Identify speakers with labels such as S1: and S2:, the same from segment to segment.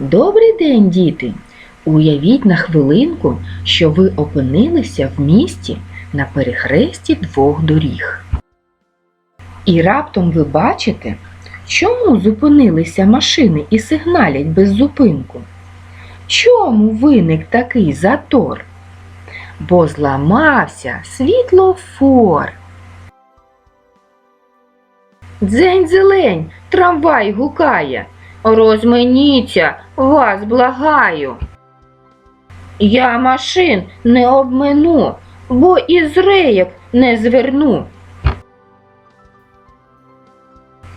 S1: Добрий день, діти! Уявіть на хвилинку, що ви опинилися в місті на перехресті двох доріг. І раптом ви бачите, чому зупинилися машини і сигналять без зупинку? Чому виник такий затор? Бо зламався світлофор. Дзень зелень, трамвай гукає. Розменіться, вас благаю. Я машин не обмину, бо із реєк не зверну.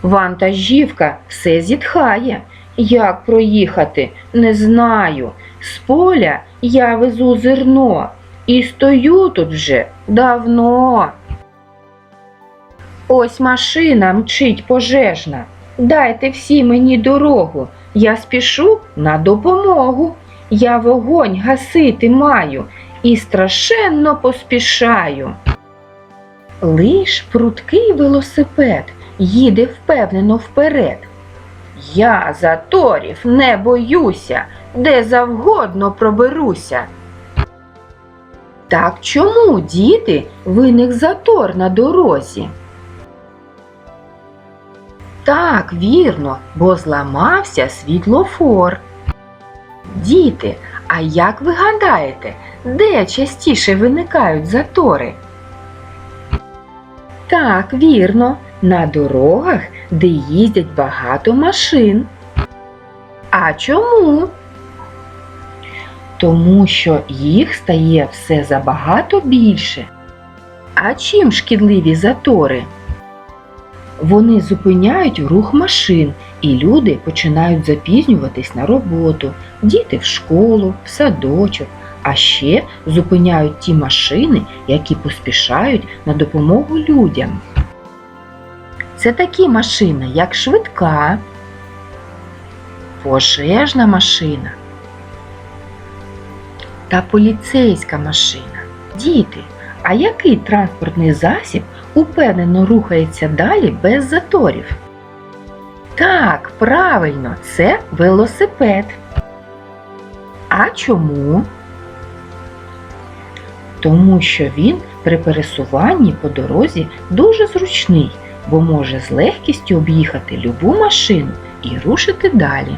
S1: Вантажівка все зітхає. Як проїхати, не знаю. З поля я везу зерно і стою тут вже давно. Ось машина мчить пожежна. Дайте всі мені дорогу. Я спішу на допомогу. Я вогонь гасити маю і страшенно поспішаю. Лиш пруткий велосипед їде впевнено вперед. Я заторів не боюся, де завгодно проберуся. Так чому, діти, виник затор на дорозі? Так, вірно, бо зламався світлофор. Діти, а як ви гадаєте, де частіше виникають затори? Так, вірно, на дорогах, де їздять багато машин. А чому? Тому що їх стає все забагато більше. А чим шкідливі затори? Вони зупиняють рух машин, і люди починають запізнюватись на роботу, діти в школу, в садочок, а ще зупиняють ті машини, які поспішають на допомогу людям. Це такі машини, як швидка, пожежна машина та поліцейська машина. Діти, а який транспортний засіб упевнено рухається далі без заторів? Так, правильно, це велосипед. А чому? Тому що він при пересуванні по дорозі дуже зручний, бо може з легкістю об'їхати любу машину і рушити далі.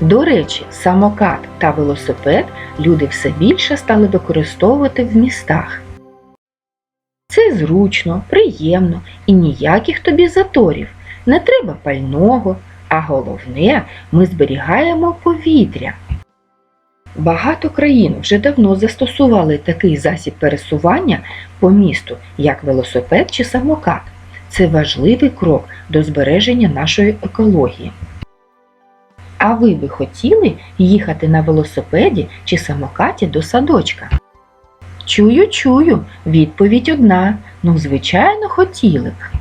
S1: До речі, самокат та велосипед люди все більше стали використовувати в містах. Це зручно, приємно і ніяких тобі заторів, не треба пального, а головне, ми зберігаємо повітря. Багато країн вже давно застосували такий засіб пересування по місту, як велосипед чи самокат. Це важливий крок до збереження нашої екології. А ви би хотіли їхати на велосипеді чи самокаті до садочка? Чую, чую, відповідь одна. Ну, звичайно, хотіли б.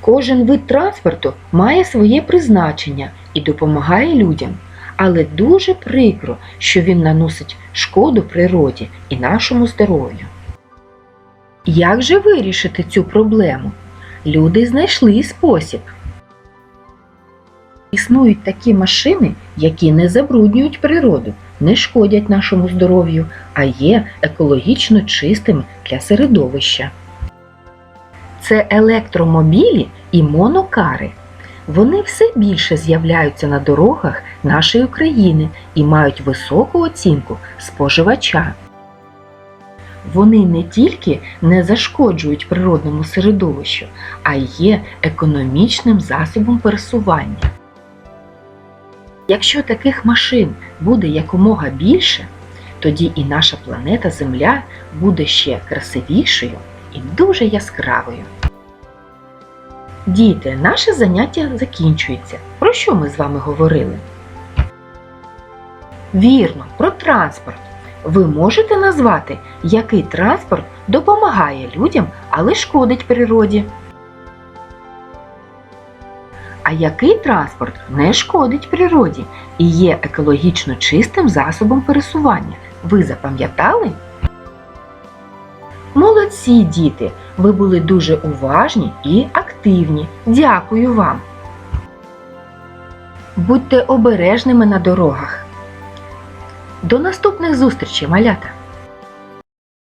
S1: Кожен вид транспорту має своє призначення і допомагає людям, але дуже прикро, що він наносить шкоду природі і нашому здоров'ю. Як же вирішити цю проблему? Люди знайшли спосіб. Існують такі машини, які не забруднюють природу, не шкодять нашому здоров'ю, а є екологічно чистими для середовища. Це електромобілі і монокари. Вони все більше з'являються на дорогах нашої країни і мають високу оцінку споживача. Вони не тільки не зашкоджують природному середовищу, а й є економічним засобом пересування. Якщо таких машин буде якомога більше, тоді і наша планета Земля буде ще красивішою і дуже яскравою. Діти, наше заняття закінчується. Про що ми з вами говорили? Вірно, про транспорт. Ви можете назвати, який транспорт допомагає людям, але шкодить природі? А який транспорт не шкодить природі і є екологічно чистим засобом пересування? Ви запам'ятали? Молодці, діти! Ви були дуже уважні і активні. Дякую вам! Будьте обережними на дорогах. До наступних зустрічей, малята!